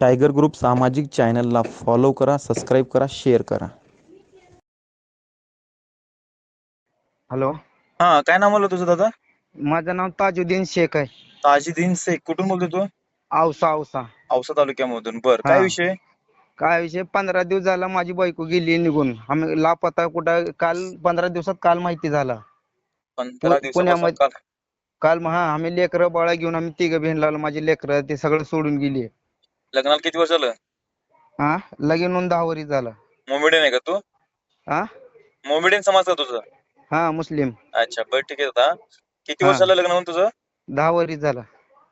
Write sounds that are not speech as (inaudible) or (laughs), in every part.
Tiger group सामाजिक चॅनलला follow करा सबस्क्राईब करा शेअर करा. हॅलो. हा काय नाव म्हणलं तुझं दादा? माझं नाव ताजुद्दीन शेख आहे. ताजीदीन शेख कुठून बोलतो तू? औसा औसा. औसा तालुक्यामधून. बर काय हा. विषय? काय विषय? पंधरा दिवस झाला माझी बायको गेली निघून. आम्ही लापता कुठं काल पंधरा दिवसात काल माहिती झाला. पंधरा पु- दिवसापासून पुण्यामध्ये- काल. हा आम्ही लेकरं बाळा घेऊन आम्ही तिघं बहीण लागलो माझी लेकरं ते सगळं सोडून गेली लग्नाला किती वर्ष झालं? हा? लगीन दहा वरी झालं. मोमेडियन आहे का तू? हा? मोमेडियन समाज का तुझं? हा मुस्लिम. अच्छा बर ठीक आहे दादा किती. वर्ष झालं लग्न होऊन तुझं? दहा वरी झालं.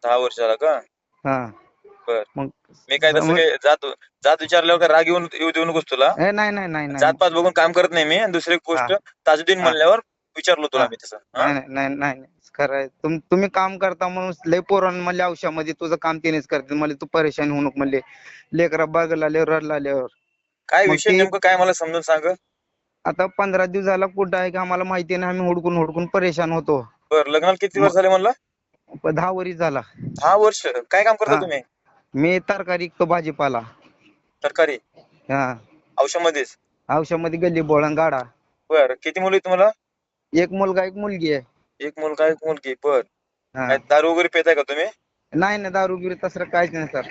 दहा वर्ष झालं का? हा. बर. मग मी काय तसं काय जात जात विचारल्यावर काय राग येऊन येऊ देऊ नकोस तुला? नाही नाही नाही जात पात बघून काम करत नाही मी. आणि दुसरी गोष्ट ताजुद्दीन. म्हणल्यावर विचारलो तुला. मी तसं? नाही नाही नाही नाही खरं आहे. तुम तुम्ही काम करता म्हणून लय पोरांना म्हणले औषधामध्ये तुझं काम तिनेच करते म्हणले तू परेशान होऊ नको म्हणले. लेकरा बागला आल्यावर रडला आल्यावर. काय मग विषय ते- नेमकं काय मला समजून सांग आता पंधरा दिवस झाला कुठं आहे की आम्हाला माहिती नाही. आम्ही हुडकून हुडकून परेशान होतो. बर लग्नाला किती वर्ष झाले म्हणलं? प- दहा वरी झाला. दहा वर्ष? काय काम करता हा. तुम्ही? मी तरकारी विकतो भाजीपाला. तरकारी? हा. औषधामध्येच? औषधामध्ये गल्ली बोळण गाडा. बर किती मुलं आहेत तुम्हाला? एक मुलगा एक मुलगी आहे. एक मुलगा एक मुलगी बर. हा. काय दारू वगैरे पेताय का तुम्ही? नाही ना दारू बिरू तसं काहीच नाही सर.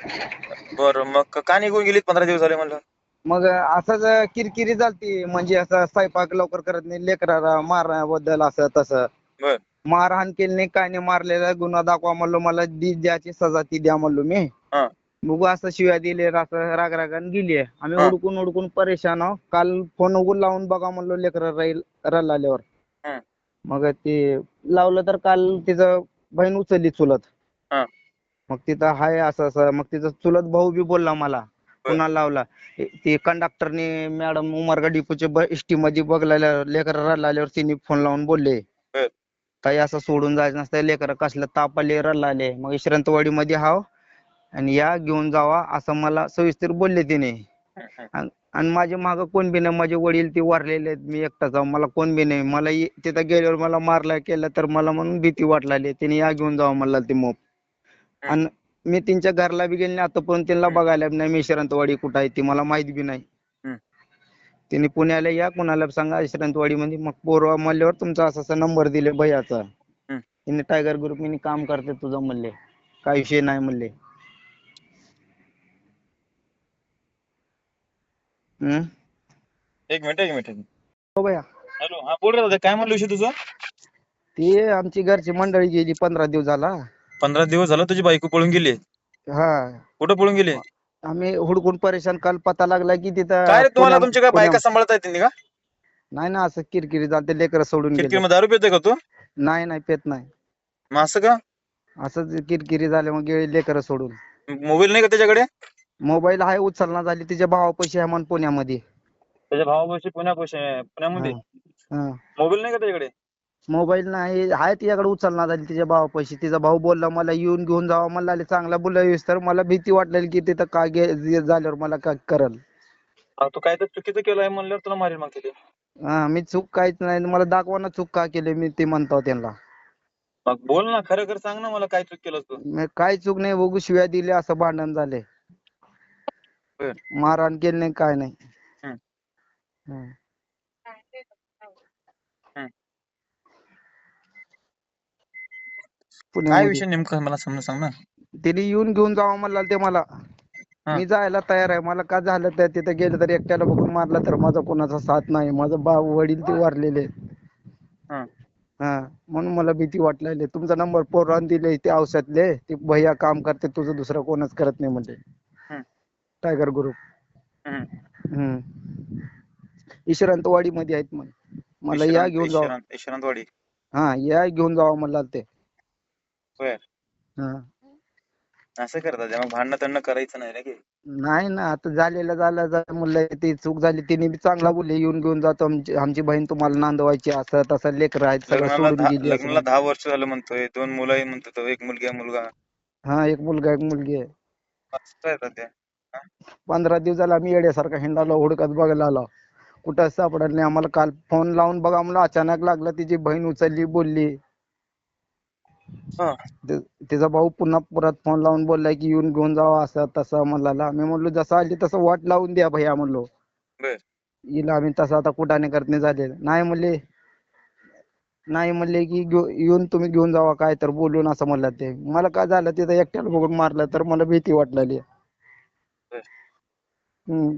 बर मग का निघून गेलीत पंधरा दिवस झाले म्हणलं? मग असंच किरकिरी झालती म्हणजे असं स्वयंपाक लवकर करत नाही लेकराला मारण्याबद्दल असं तसं. बर. मारहाण केली नाही काय नाही मारलेला गुन्हा दाखवा म्हणलो मला दी द्याची सजा ती द्या म्हणलो मी. हा. बघू असं शिव्या दिले असं राग रागाने गेली आम्ही हा. हुडकून हुडकून परेशान आहो. काल फोन उघडून लावून बघा म्हणलो लेकर राहील रल्लाल्यावर हा. मग ते लावलं तर काल तिचं बहीण उचलली चुलत. हा. मग तिथं हाय असं असं. मग तिचा चुलत भाऊ बी बोलला मला. पुन्हा लावला. ए- ते कंडक्टरने मॅडम उमरगा डिपोचे एसटी मध्ये बघलेल्या लेकर रडलाल्यावर तिने फोन लावून बोलले. बर. काही असं सोडून जायचं नसतं लेकर कसलं ताप आले रडलाले. मग विश्रांतवाडी मध्ये हाव. आणि या घेऊन जावा असं मला सविस्तर बोलले तिने. आणि माझ्या मागं कोण बी नाही माझे वडील ते वारलेले आहेत मी एकटाच आहे मला कोण बी नाही. मला ये- तिथं गेल्यावर मला मारला केलं तर मला म्हणून भीती वाटलाली तिने या घेऊन जावा मला ते मोप. आणि मी त्यांच्या घरला बी गेले नाही आतापर्यंत त्यांना बघायला बी नाही विश्रांतवाडी कुठं आहे ती मला माहीत बी नाही. हम्म. त्यांनी पुण्याला या कुणाला बी सांगा विश्रांतवाडी मध्ये मग पोरवा म्हणल्यावर तुमचा असा असा नंबर दिले भैयाचा. त्यांनी टायगर ग्रुप मी काम करते तुझं म्हणले काय विषय नाही म्हणले. एक मिनिट एक मिनिट हो भैया. हॅलो हा बोल रे दादा काय म्हणलं विषय तुझं? ते आमची घरची मंडळी गेली पंधरा दिवस झाला. पंधरा दिवस झालं तुझी बायको पळून गेली? हा. कुठं पळून गेली? आम्ही हुडकून परेशान काल पता लागला की तिथं काय रे तुम्हाला पुण्या- तुमच्या काय बायका पुण्या- सांभाळता येते का? नाही ना असं किरकिरी चालते लेकर सोडून गेले. दारू पितोय का तू? नाही नाही पेत नाही. मग असं का? असंच किरकिरी झाले मग गेले लेकर सोडून. मोबाईल नाही का त्याच्याकडे? मोबाईल आहे उचलना झाली तिच्या भावापाशी आहे म्हण पुण्यामध्ये. त्याच्या भावापाशी पुण्या पुण्यामध्ये? हा. मोबाईल नाही का त्याच्याकडे? मोबाईल नाही आहे तिच्याकडे उचलना झाली तिच्या भावापाशी तिचा भाऊ बोलला मला येऊन घेऊन जावा. मला चांगला बोलावीस तर. मला भीती वाटलेली की तिथं काय गे- झाल्यावर मला काय करल. अहो, तू काय तर चुकीचं केलंय म्हणल्यावर तुला मारेल मग तिथे. हा मी चूक काहीच नाही मला दाखवा ना चूक का केली मी ते म्हणतो त्यांना. मग बोल ना खरं खरं सांग ना मला काय चूक केलं तू. मी काय चूक नाही बघू शिव्या दिले असं भांडण झाले. बर. मारहाण केली नाही काय नाही. काय पुण्यामध्ये. विषय नेमका मला समजून सांग ना तिने येऊन घेऊन जावं म्हणला ते मला हा. मी जायला तयार आहे मला का झालं तर तिथे गेलं तर एकट्याला बघून मारलं तर माझा कोणाचा साथ नाही माझा भाऊ वडील ते वारलेले आहेत. हा. हा म्हणून मला भीती वाटलेली तुमचा नंबर पोरान दिले ते औषधले ते भैया काम करते तुझं दुसरं कोणच करत नाही म्हणजे हम्म. टायगर ग्रुप विश्रांतवाडी मध्ये आहेत म्हण. मला या घेऊन जावं. विश्रांतवाडी हा या घेऊन जावं म्हणला ते. असं करतात मग भांडणं तंडणं करायचं नाही रे की? नाही ना आता झालेलं झालं म्हणलं ती चूक झाली तिने बी चांगला बोलले येऊन घेऊन जातो. आमची बहीण तुम्हाला नांदवायची असं तसं लेकर आहेत सगळं लग्नाला दहा- वर्ष झालं म्हणतोय दोन मुलं म्हणतो तो एक मुलगी मुलगा. हा एक मुलगा एक मुलगी आहे. पंधरा दिवस झाला आम्ही येड्यासारखा हिंडालो हुडकत बघायला आलो. कुठं सापडलं नाही आम्हाला काल फोन लावून बघा म्हणलं अचानक लागला तिची बहीण उचलली बोलली. हा. ते- त्याचा भाऊ पुन्हा परत फोन लावून बोललाय की येऊन घेऊन जावा असं तसं म्हणला. मी म्हणलो जसं आली तसं वाट लावून द्या भैया म्हणलो. बर. येईल आम्ही तसं आता कुठाने करत नाही झाले. नाही म्हणले. नाही म्हणले की घेऊ- येऊन तुम्ही घेऊन जावा काय तर बोलून असं म्हणलं ते. मला काय झालं तिथं एकट्याला बघून मारलं तर मला भीती वाटलेली. हम्म.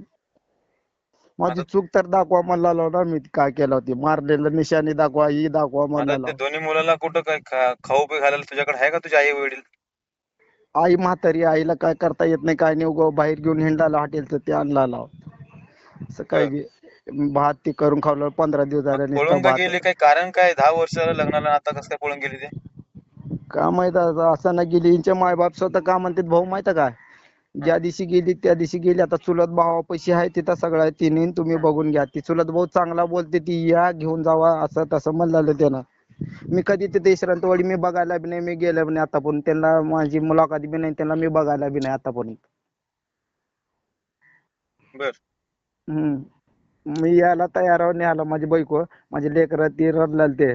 माझी आता- चूक तर दाखवा म्हणला ना मी काय केलं होती मारलेलं निशाणी दाखवा ही दाखवा आता म्हणला ते दोन्ही मुलाला कुठं काय खा- खाऊ पे घालायला तुझ्याकडे आहे का तुझे आई वडील? आई म्हातारी आईला काय करता येत नाही काय नाही उगं बाहेर घेऊन हिंडायला हॉटेलचं ते आणला लाव. असं काय बी भात ते करून खाल्लं पंधरा दिवस झाले पळून नुसतं का भात. गेले काय कारण काय? दहा वर्ष झालं लग्नाला आता कसं काय पळून गेली ते? का माहीत आता असं ना गेली यांचे मायबाप स्वतः का म्हणतात भाऊ माहीत आहे का ज्या दिवशी गेली त्या दिवशी गेली. आता चुलत भावा पैसे आहे तिथं सगळं तिन्ही तुम्ही बघून घ्या. ती चुलत भाऊ चांगला बोलते ती या घेऊन जावा असं तसं म्हणलं त्यानं. मी कधी तिथे विश्रांतवाडी मी बघायला बी नाही मी गेलो बी नाही आतापर्यंत. त्यांना माझी मुलाखत बी नाही त्यांना मी बघायला बी नाही आतापर्यंत. बर. हम्म मी यायला तयार न्यायला. माझी बायको माझे लेकरं ती रडलेले ते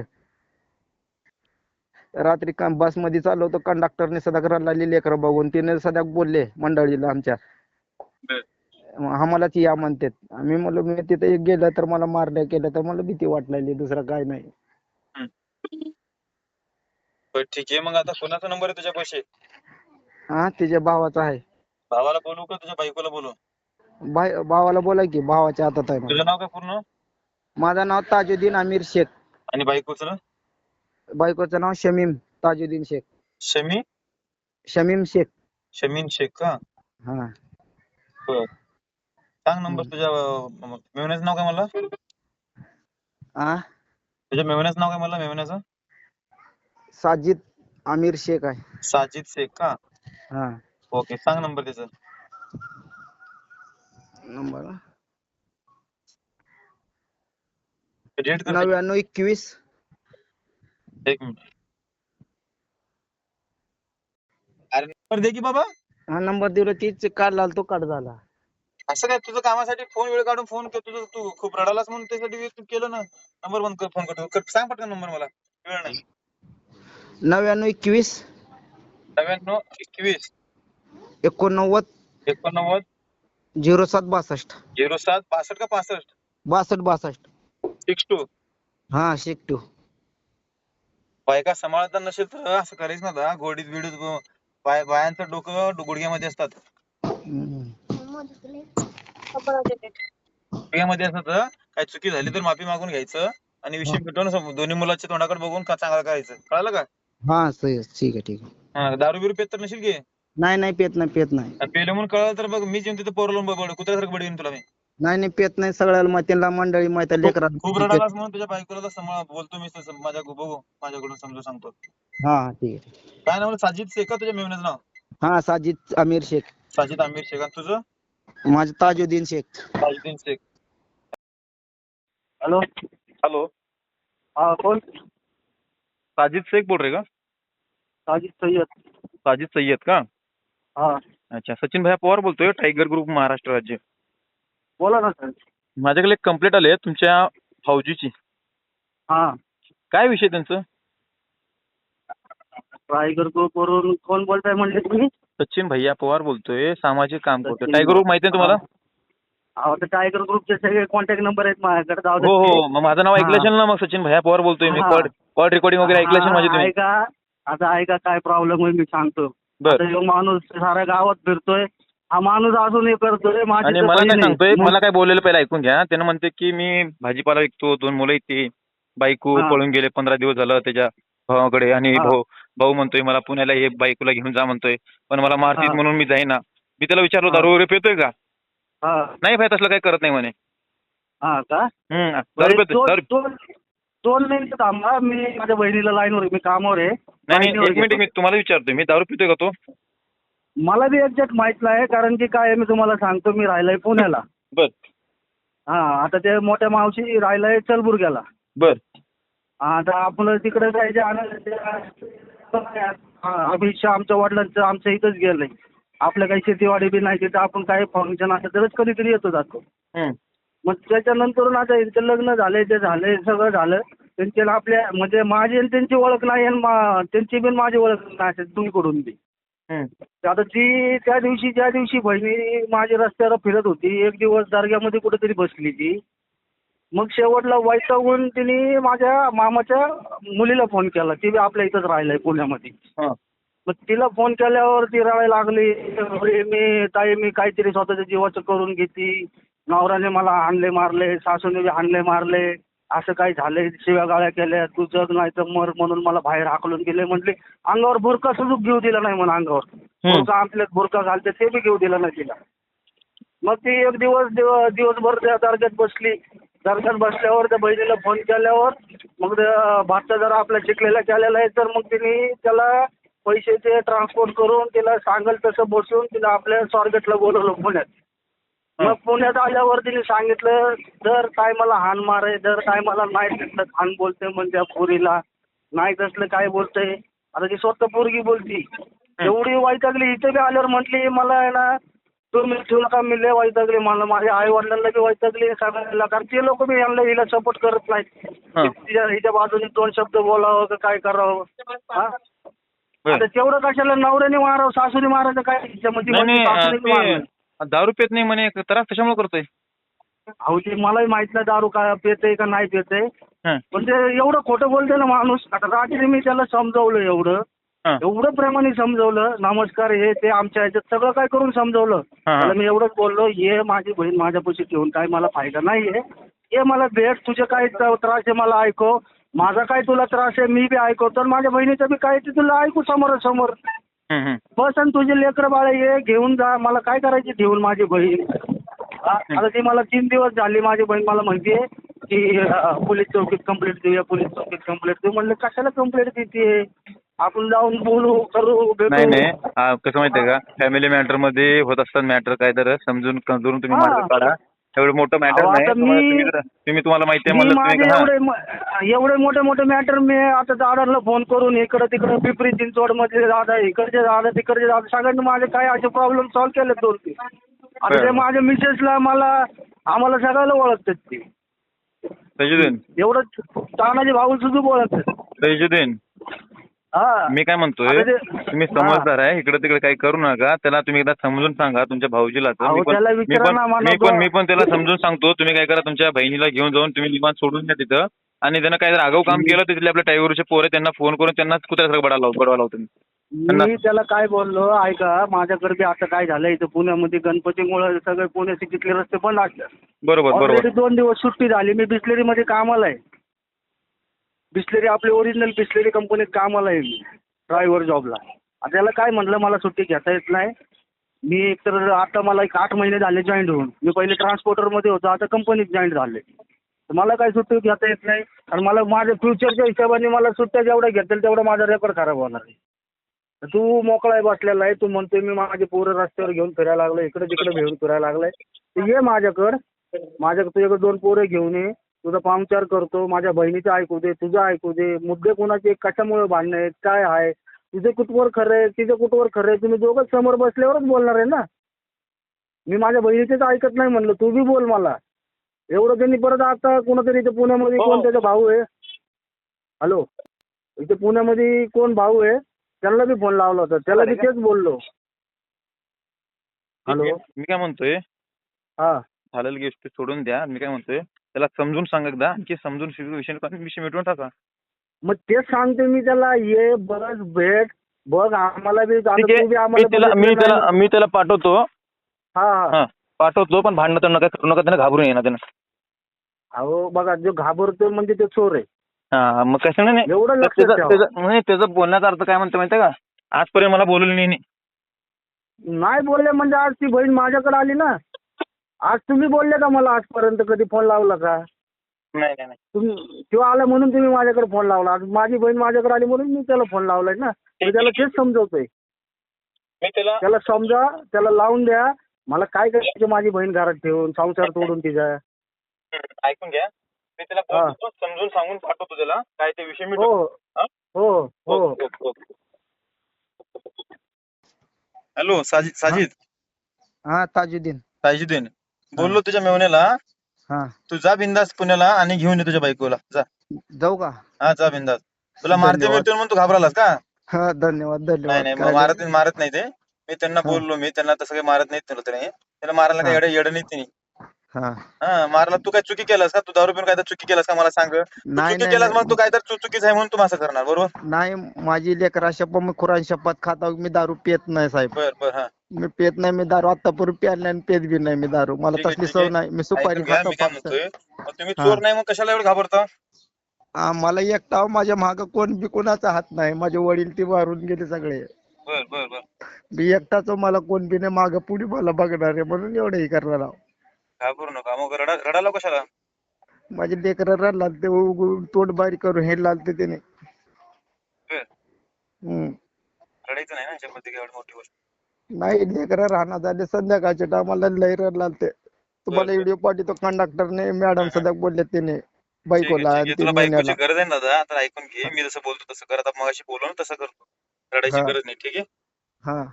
रात्री बसमध्ये चाललो होतो कंडक्टरने सदा रडलेली लेकरं बघून. तिने सदा बोलले मंडळीला आमच्या. आम्हालाच या म्हणतात. मी म्हणलो मी तिथे गेलं तर मला मारलं केलं तर मला भीती वाटलेली दुसरं काय नाही. ठीक आहे. मग आता कोणाचा नंबर आहे तुझ्या पैसे हा तिच्या भावाचा आहे. भावाला बोलू का तुझ्या बायकोला बोलू? भाई भावाला बोला की भावाच्या हातात आहे. तुझं नाव काय पूर्ण? माझं नाव ताजुद्दीन आमिर शेख. आणि बायकोचं बायकोचं नाव शमीम ताजुद्दीन शेख. शमी? शमीम शेख. शमीन शेख का? हा. बर. सांग नंबर तुझ्या अं, मेवण्याचं नाव काय मला? आ? तुझ्या मेवण्याचं नाव काय मला मेवण्याचं? साजिद आमिर शेख आहे. साजिद शेख का? हा. ओके सांग नंबर त्याचा. नंबर कर. नव्याण्णव एकवीस एक मिनिट. अरे नंबर दे की बाबा. हा नंबर दिला तीच काढला तो काढ झाला. असं काय तुझं कामासाठी फोन वेळ काढून फोन कर तुझं तू खूप रडालास म्हणून त्यासाठी तू केलं ना. नंबर बंद कर फोन करतो कर सांग पटकन नंबर मला. वेळ नाही. नव्याण्णव एकवीस. नव्याण्णव एकवीस. एकोणनव्वद. एकोणनव्वद. झिरो सात बासष्ट. झिरो सात बासष्ट का पासष्ट? बासष्ट बासष्ट. Six two. हा शेख टू. बायका सांभाळता नसेल तर असं करायचं ना दा गोडीत बिडीत बाय बायांचं डोकं गुडघ्यामध्ये असतात. गुडघ्यामध्ये असतात काही चुकी झाली तर माफी मागून घ्यायचं आणि विषय मिटवून सम- दोन्ही मुलाच्या तोंडाकडे बघून का चांगलं करायचं. कळालं का? हा सही. ठीक आहे ठीक आहे. हा, दारू बिरू पेत तर नशील की? नाही नाही पेत नाही पेत नाही. पेलं म्हणून कळलं तर बघ मी येऊन तिथे पोरं लावून बड कुत्र्यासारखं बडवीन तुला मी. नाही नाही पेत नाही सगळ्याला माहिती. त्यांना मंडळी माहिती आहे, खूप रडालास म्हणून तुझ्या बायकोला तर बोलतो मी तसं. माझ्या बघू माझ्याकडून समजून सांगतो. हा हा ठीक आहे. काय नाव साजिद शेख का तुझ्या मेवण्याचं नाव. हा साजिद आमिर शेख. साजिद आमिर शेख. आणि तुझं? माझं ताजुद्दीन शेख. साजिद्दीन शेख. हॅलो. हॅलो. हा कोण? साजिद शेख बोल रहे का साजिद सय्यद. साजिद सय्यद का? हा. अच्छा सचिन भैया पवार बोलतोय टायगर ग्रुप महाराष्ट्र राज्य. बोला ना सर. माझ्याकडे एक कंप्लेंट आली आहे तुमच्या फौजीची हा. काय विषय त्यांचं? रायगर ग्रुप वरून कोण बोलताय म्हणले तुम्ही? सचिन भैया पवार बोलतोय सामाजिक काम करतोय. टायगर ग्रुप माहिती आहे तुम्हाला? अहो ते टायगर ग्रुपचे सगळे कॉन्टॅक्ट नंबर आहेत माझ्याकडे. जाऊ हो हो. मग माझं नाव. ऐकलं असेल ना मग सचिन भैया पवार बोलतोय मी. हा. कॉल कॉल रेकॉर्डिंग वगैरे ऐकलं असेल माझी तुम्ही ऐका. आता ऐका काय प्रॉब्लेम आहे मी सांगतो. बर. आता ह्यो माणूस साऱ्या गावात फिरतोय. हा माणूस असून हे करतोय माझी आणि तर मला बहीण काय आहे. सांगतोय मला काय बोललेलं पहिला ऐकून घ्या त्यानं म्हणते की मी भाजीपाला विकतो दोन मुलं येते बायको हा. पळून गेले पंधरा दिवस झालं त्याच्या भावाकडे आणि हा. भाऊ भाऊ म्हणतोय मला पुण्याला हे बायकोला घेऊन जा म्हणतोय पण मला मारतीत हा. म्हणून मी जाईना मी त्याला विचारलो हा. दारू वगैरे पितोय का हा नाही भाई तसलं काही करत नाही म्हणे हा का हम्म दारू बरं, पितोय दोन दारू दोन दोन मिनिटं थांबा मी माझ्या बहिणीला लाईनवर. मी कामावर आहे नाही नाही लाईनीवर एक मिनिट घेतो. तुम्हाला विचारतोय मी दारू पितोय का तो मला बी एक्झॅक्ट माहीत नाही कारण की काय आहे मी तुम्हाला सांगतो मी राहिलाय पुण्याला. (laughs) बर. हा आता ते मोठ्या मावशी राहिलाय चलबुर्ग्याला. बर. आता आपलं तिकडे जायचं अभित शहा आमच्या वडिलांचं आमच्या इथंच गेलंय. आपल्या काही शेतीवाडी बी नाही तिथं आपण काय फंक्शन असलं तरच कधीतरी येतो जातो. हम्म. मग त्याच्यानंतर आता यांचं लग्न झालंय ते झालंय सगळं झालं. त्यांची आणि आपल्या म्हणजे माझी आणि त्यांची ओळख नाही आणि मा- त्यांची बी माझी ओळख नाही असेल दोन्हीकडून बी. हम्म. आता ती त्या दिवशी ज्या दिवशी बहिणी माझी रस्त्यावर फिरत होती एक दिवस दर्ग्यामध्ये कुठेतरी बसली ती. मग शेवटला वैतागून तिने माझ्या मामाच्या मुलीला फोन केला. ती बी आपल्या इथंच राहिलाय पुण्यामध्ये. हा. मग तिला फोन केल्यावर ती रडायला लागली. "अरे मी ताई मी काहीतरी स्वतःच्या जीवाचं करून घेते. नवऱ्याने मला हाणले मारले. सासूने बी हाणले मारले. असं काही झालंय शिव्या गाळ्या केल्या तू जग नाही तर मर म्हणून मला बाहेर हाकलून गेले म्हटले. अंगावर बुरका सुद्धा घेऊ दिला नाही म्हणून अंगावर. बुरका आपल्यात बुरका घालते ते बी घेऊ दिलं नाही तिला. मग ती एक दिवस दिव- दिवसभर त्या दर्ग्यात बसली. दर्ग्यात बसल्यावर त्या बहिणीला फोन केल्यावर मग भातचा जरा आपल्या शिकलेला केलेला आहे तर मग तिने त्याला पैशाचे ट्रान्सपोर्ट करून तिला सांगल तसं बसून तिला आपल्या स्वारगेटला बोलवलं पुण्यात. मग पुण्यात आल्यावर तिने सांगितलं दर काय मला हाण मारे दर काय मला नाही तसलं हाण बोलते म्हणजे त्या पोरीला. नाही तसलं काय बोलते? आता ती स्वतः पोरगी बोलती. एवढी वैतागली इथे बी आल्यावर म्हटली मला आहे ना तुम्ही ठेवू नका मी लय वैतागली मला माझ्या आई वडिलांना बी वैतागली सगळ्यांना कारण ते लोक बी यांना हिला सपोर्ट करत नाहीत. हा. तिच्या हिच्या बाजूने दोन शब्द बोलावं का काय करावं? हा? बरं. आता तेवढं कशाला नवऱ्याने मारावं सासूने मारायचं काय? हिच्यामध्ये नाही नाही सासूने अं, मारलं. दारू पेत नाही म्हणे त्रास कशामुळे करतोय? अहो ते मलाही माहीत नाही दारू काय पिते का नाही पिते हं, पण ते एवढं खोटं बोलते ना माणूस आता रात्री मी त्याला समजवलं एवढं. हं, एवढं प्रेमाने समजवलं नमस्कार हे ते आमच्या ह्याच्यात सगळं काय करून समजवलं. हा. त्याला मी एवढंच बोललो ये माझी बहीण माझ्यापाशी ठेवून काय मला फायदा नाहीये. ये मला भेट तुझे काय त्र- त्रास आहे मला ऐकव. माझा काय तुला त्रास आहे मी बी ऐकवतो आणि माझ्या बहिणीचं बी काय ते तुला ऐकू समोरासमोर. हं, हं. बस आणि तुझे लेकरं बाळ ये घेऊन जा मला काय करायची ठेवून माझी बहीण? हा, आता ती मला तीन दिवस झाली माझी बहीण मला म्हणते की पोलीस चौकीत कंप्लेंट देऊया पोलीस चौकीत कंप्लेंट देऊ. म्हणलं कशाला कंप्लेंट देते आपण जाऊन बोलू करू नाही नाही. कसं माहितीये का? फॅमिली मॅटरमध्ये होत असतात मॅटर काय तर समजून समजून तुम्ही हा. मार्ग काढा. एवढं मोठं मॅटर अहो, नाही. आता मी- जरा- तुम्ही तुम्हाला माहिती आहे मी म्हणलं माझे तुम्ही हा. एवढे म- एवढे मोठे मोठे मॅटर मी आता दादाला फोन करून इकडं तिकडं पिपरी चिंचवड मधले दादा इकडचे दादा तिकडचे दादा सगळ्यांनी माझे काय असे प्रॉब्लेम सॉल्व्ह केले दोन तीन. आता ते बरं. माझ्या मिसेसला मला आम्हाला सगळ्याला ओळखतात ते. एवढं तानाजी भाऊ सुद्धा ओळखतात तजुद्दीन हा मी काय म्हणतोय आता ते- तुम्ही समजदार आहे इकडे तिकडे काही करू नका त्याला तुम्ही एकदा समजून सांगा तुमच्या भाऊजीला तर. अहो, मी पण त्याला मी विचारा पण ना, मी पण तो- मी पण त्याला समजून सांगतो तुम्ही काय करा तुमच्या बहिणीला घेऊन जाऊन तुम्ही निवांत सोडून द्या तिथं. आणि त्यानं काय जर आगाऊ काम केलं तर तिथले आपल्या टाईवरचे पोरं त्यांना फोन करून त्यांना कुत्र्यासारखं बडा लाव बडवा लावतो मी. त्याला काय बोललो ऐका माझ्याकडे बी आता काय झालं इथं पुण्यामध्ये गणपतीमुळे सगळे पुणे सिटीतले रस्ते बंद असले बरोबर बरोबर. ऑलरेडी दोन दिवस सुट्टी झाली मी बिस्लेरीमध्ये कामाला आहे. बिस्लेरी आपली ओरिजिनल बिस्लेरी कंपनीत कामाला आहे मी ड्रायव्हर जॉबला आता त्याला काय म्हटलं मला सुट्टी घेता येत नाही. मी एकतर आता मला एक आठ महिने झाले जॉईन होऊन. मी पहिले ट्रान्सपोर्टरमध्ये होतो आता कंपनीत जॉईन झाले तर मला काय सुट्टी घेता येत नाही. आणि मला माझ्या फ्युचरच्या हिशोबाने मला सुट्ट्या जेवढ्या घेतील तेवढा माझा रेकॉर्ड खराब होणार आहे. तू मोकळा बसलेला आहे. तू म्हणतोय मी माझे पोरं रस्त्यावर घेऊन फिरायला लागलो इकडे तिकडे घेऊन फिरायला लागलाय. ये माझ्याकडं. माझ्याकडे तुझ्याकडे दोन पोरं घेऊन ये. तुझा पाहुणचार करतो माझ्या बहिणीचं ऐकू दे तुझं ऐकू दे मुद्दे कोणाचे कशामुळे भांडणं आहेत काय आहे तुझं कुठवर खरं आहे तिचं कुठवर खरं आहे तुम्ही दोघंच समोर बसल्यावरच बोलणार आहे ना? मी माझ्या बहिणीचंच ऐकत नाही म्हणलं तू बी बोल मला. एवढं त्यांनी परत आता कोणतरी इथे पुण्यामध्ये हो. कोण त्याचा भाऊ आहे? हॅलो? इथे पुण्यामध्ये कोण भाऊ आहे? त्याला बी फोन लावला होता त्याला बी तेच बोललो. हॅलो? मी काय म्हणतोय? हा. झालेली गोष्ट सोडून द्या. मी काय म्हणतोय? त्याला समजून सांग एकदा आणखी समजून विषय विषय मिटवून टाका. मग तेच सांगते मी त्याला ये बस भेट बघ आम्हाला बी आता ठीक आहे. तू बी मी आम्हाला त्याला मी बघितलं त्याला नाही. मी त्याला पाठवतो. हा हा. हा पाठवतो पण भांडणं तर नका करू नका त्यानं घाबरून येणार त्यानं अहो बघा जो घाबरतो म्हणजे ते चोर आहे. हा मग कसं नाही नाही एवढं लक्षात त्याचा ठेवा. त्याचा- नाही त्याचा बोलण्याचा अर्थ काय म्हणतो माहितीये का? आजपर्यंत मला बोलवलं नाही नाही. नाही बोलले म्हणजे आज ती बहीण माझ्याकडे आली ना. आज तुम्ही बोलले का मला आजपर्यंत कधी फोन लावला का? नाही नाही नाही. तुम्ही किंवा आला म्हणून तुम्ही माझ्याकडे फोन लावला. आज माझी बहीण माझ्याकडे आली म्हणून मी त्याला फोन लावलाय ना. मी त्याला तेच समजवतोय. मी त्याला त्याला समजा त्याला लावून द्या. मला काय करायचं माझी बहीण घरात ठेवून संसार तोडून तिचा? ऐकून घ्या. मी त्याला हा. बोलतो, समजून सांगून पाठवतो त्याला. काय ते विषय हो मिटवू. हा? हो? हो ओके. हॅलो साजिद. साजिद हा ताजुद्दीन. ताजुद्दीन. बोललो तुझ्या मेवण्याला हा. तू जा बिंदास पुण्याला आणि घेऊन ये तुझ्या बायकोला. जा. जाऊ का? हा जा बिंदास. तुला मारते धन्यवाद. बिरते म्हणून तू घाबरलास का? हा धन्यवाद नाही धन्यवाद. नाही काय मारत मारत नाही ते. मी त्यांना हा. बोललो मी त्यांना तसं काही मारत नाहीत तुला तरी. त्याला मारायला काही हा. येडं येडं नाही त्यांनी हा. हा मारला तू काय चुकी केलास का? तू दारू पिऊन काय तर चुकी केलास का? मला सांग. तू नाही चुकी नाही केलास मग तू काय तर चुकीच आहे म्हणून तू असं करणार बरोबर? नाही माझी लेकरा शपथ मी खुरान शपथ खाता मी दारू पित नाही साहेब. बर बर हा. मी पित नाही मी दारू आतापर्यंत प्यायला नाही आणि पित बी नाही मी दारू. मला ठीक आहे, तसली ठीक सवय आहे. नाही. मी सुपारी घ्या खातो मी काय फक्त म्हणतोय. मग तुम्ही हा. चोर नाही मग कशाला एवढं घाबरता? हा, मला एकटा माझ्या माग कोण बी कोणाचा हात नाही. माझे वडील ते वारून गेले सगळे. बर बर बर. मी एकटाच मला कोण बी नाही माग पुढे मला बघणार आहे म्हणून एवढं हे करणार आहो. घाबरू नका मग रडा रडाला कशाला माझे लेकर ते उघडून तोंड बारीक करून हे लालते त्याने. बर हम्म. रडायचं नाही ना याच्यामध्ये एवढी मोठी गोष्ट? नाही लेकर राहणार झाले संध्याकाळच्या टायमाला लय रडला ते तुम्हाला बर. व्हिडिओ पाठवतो कंडक्टरने मॅडम सध्या बोलले त्याने. ठीक आहे, बायकोला आहे. तुला बायकोची गरज आहे ना दादा? तर ऐकून घे. मी जसं बोलतो तसं कर आता मगाशी बोललो ना तसं करतो. रडायची हा. गरज नाही ठीक आहे? हा.